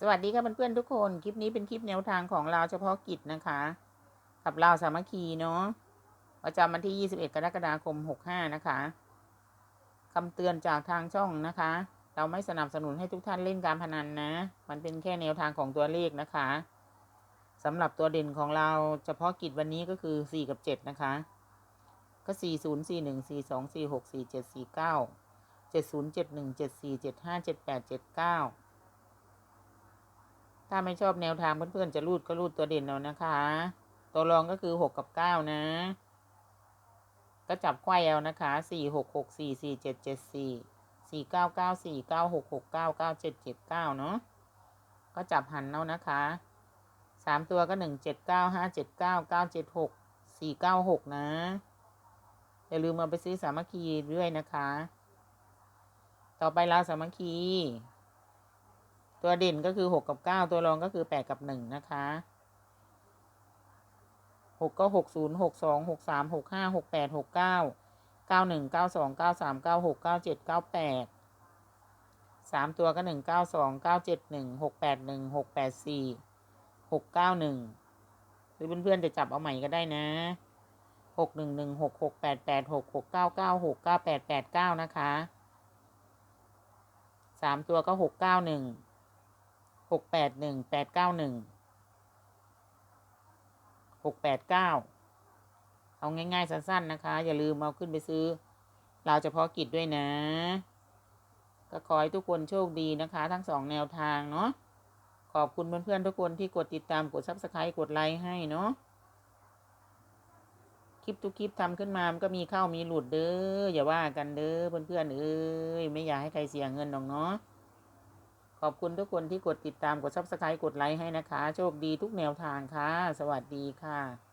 สวัสดีค่ะเพื่อนๆทุกคน คลิปนี้เป็นคลิปแนวทางของเราเฉพาะกิจนะคะ กับเราสามัคคีเนาะประจำวันที่ 21 กรกฎาคม 65 นะคะคำเตือนจากทางช่องนะคะ เราไม่สนับสนุนให้ทุกท่านเล่นการพนันนะ มันเป็นแค่แนวทางของตัวเลขนะคะสำหรับตัวเด่นของเราเฉพาะกิจวันนี้ก็คือ 4 กับ 7 นะคะ ก็ 4 0 4 1 4 2 4 6 4 7 4 9 7 0 7 1 7 4 7 5 7 8 7 9 ถ้าไม่ชอบแนวทางเพื่อนๆจะรูดก็รูดตัวเด่นเอานะคะ ตัวรองก็คือหกกับเก้านะ ก็จับไขว้เอานะคะสี่หกหกสี่สี่เจ็ดเจ็ดสี่สี่เก้าเก้าสี่เก้าหกหกเก้าเก้าเจ็ดเจ็ดเก้าเนาะก็จับหันเอานะคะสามตัวก็หนึ่งเจ็ดเก้าห้าเจ็ดเก้าเก้าเจ็ดหกสี่เก้าหกนะ อย่าลืมเอาไปซื้อสามัคคีด้วยนะคะ ต่อไปเราสามัคคี ตัวเด่นก็คือหกกับเก้าตัวรองก็คือแปดกับหนึ่งนะคะหกก็หกศูนย์หกสองหกสามหกห้าหกแปดหกเก้าเก้าหนึ่งเก้าสองเก้าสามเก้าหกเก้าเจ็ดเก้าแปดสามตัวก็หนึ่งเก้าสองเก้าเจ็ดหนึ่งหกแปดหนึ่งหกแปดสี่หกเก้าหนึ่งหรือเพื่อนๆจะจับเอาใหม่ก็ได้นะหกหนึ่งหนึ่งหกหกแปดแปดหกหกเก้าเก้าหกเก้าแปดแปดเก้านะคะสามตัวก็หกเก้าหนึ่ง หกแปดหนึ่งแปดเก้าหนึ่งหกแปดเก้าเอาง่ายๆสั้นๆนะคะ อย่าลืมเอาขึ้นไปซื้อเราวเฉพาะกิจด้วยนะ ก็ขอให้ทุกคนโชคดีนะคะ ทั้งสองแนวทางเนาะขอบคุณเพื่อนๆทุกคนที่กดติดตามกดซับสไครต์กดไลค์ให้เนาะคลิปทุกคลิปทำขึ้นมา มันก็มีเข้ามีหลุดเด้ออย่าว่ากันเด้อเพื่อนๆเอ้ยไม่อยากให้ใครเสียเงินหรอกเนาะ ขอบคุณทุกคนที่กดติดตามกด s u b สไ r i b e กดไลค์ให้นะคะ โชคดีทุกแนวทางค่ะ สวัสดีค่ะ